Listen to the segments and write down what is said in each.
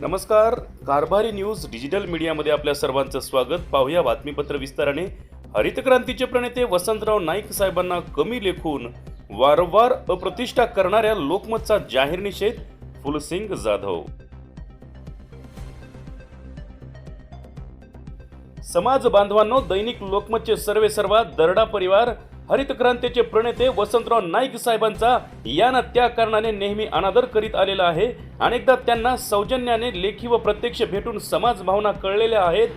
नमस्कार कारभारी news digital मीडियामध्ये आपल्या सर्वांचं स्वागत. पाहूया बातमीपत्र विस्ताराने. हरित क्रांतीचे प्रणेते वसंतराव नाईक साहेबांना कमी लेखून वारंवार अप्रतिष्ठा करणाऱ्या लोकमतचा जाहीर निषेध फुलसिंग जाधव. समाज बांधवांनो दैनिक लोकमतचे सर्वे सर्वा दरडा परिवार हरित क्रांतीचे प्रणेते वसंतराव नाईक साहेबांचा या ना त्या कारणाने नेहमी अनादर करीत आलेला आहे. अनेकदा त्यांना सौजन्याने लेखी व प्रत्यक्ष भेटून समाज भावना कळलेल्या आहेत.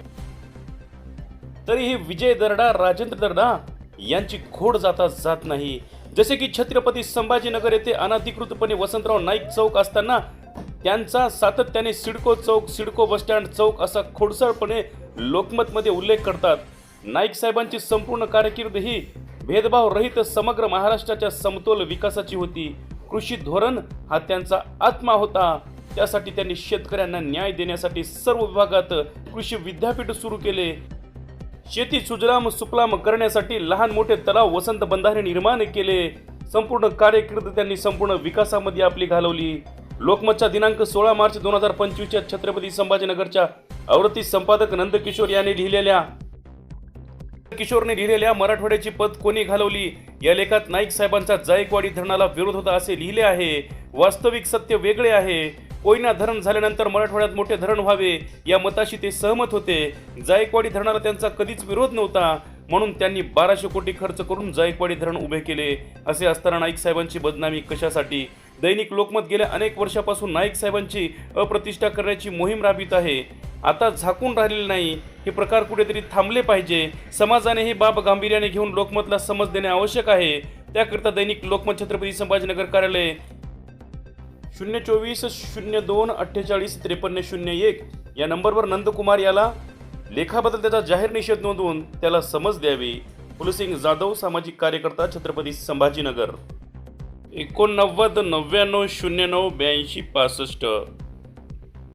तरीही विजय दर्डा राजेंद्र दर्डा यांची खोड जाता जात नाही. जसे की छत्रपती संभाजीनगर येथे अनाधिकृतपणे वसंतराव नाईक चौक असताना त्यांचा सातत्याने सिडको चौक सिडको बसस्टँड चौक असा खोडसाळपणे लोकमतमध्ये उल्लेख करतात. नाईक साहेबांची संपूर्ण कारकीर्द ही भेदभाव रहित समग्र महाराष्ट्राच्या समतोल विकासाची होती. कृषी धोरण हा त्यांचा आत्मा होता. त्यासाठी त्यांनी शेतकऱ्यांना न्याय देण्यासाठी सर्व विभागात कृषी विद्यापीठ सुरू केले. शेती सुजलाम सुफलाम करण्यासाठी लहान मोठे तलाव वसंत बंधारे निर्माण केले. संपूर्ण कार्यकीर्द त्यांनी संपूर्ण विकासामध्ये आपली घालवली. लोकमतच्या दिनांक सोळा मार्च दोन हजार पंचवीसच्या छत्रपती संभाजीनगरच्या आवृत्ती संपादक नंदकिशोर यांनी लिहिलेल्या किशोरने लिहिलेल्या मराठवाड्याची पद कोणी घालवली? या लेखात नाईक साहेबांचा जायकवाडी धरणाला विरोध होता असे लिहिले आहे. वास्तविक सत्य वेगळे आहे. कोयना धरण झाल्यानंतर मराठवाड्यात मोठे धरण व्हावे या मताशी ते सहमत होते. जायकवाडी धरणाला त्यांचा कधीच विरोध नव्हता म्हणून त्यांनी बाराशे कोटी खर्च करून जायकवाडी धरण उभे केले असे असताना नाईक साहेबांची बदनामी कशासाठी? दैनिक लोकमत गेल्या अनेक वर्षापासून नाईक साहेबांची अप्रतिष्ठा करण्याची मोहीम राबवित आहे. आता झाकून राहिलेले नाही. हे प्रकार कुठेतरी थांबले पाहिजे. समाजाने ही बाब गांभीर्याने घेऊन लोकमतला समज देणे आवश्यक आहे. त्याकरिता दैनिक लोकमत छत्रपती संभाजीनगर कार्यालय शून्य चोवीस शून्य दोन अठ्ठेचाळीस त्रेपन्न शून्य एक या नंबरवर नंदकुमार याला लेखाबद्दल त्याचा जाहीर निषेध नोंदवून त्याला समज द्यावी. फुलसिंग जाधव सामाजिक कार्यकर्ता छत्रपती संभाजीनगर. एकोणनव्वद नव्याण्णव शून्य नऊ ब्याऐंशी पासष्ट.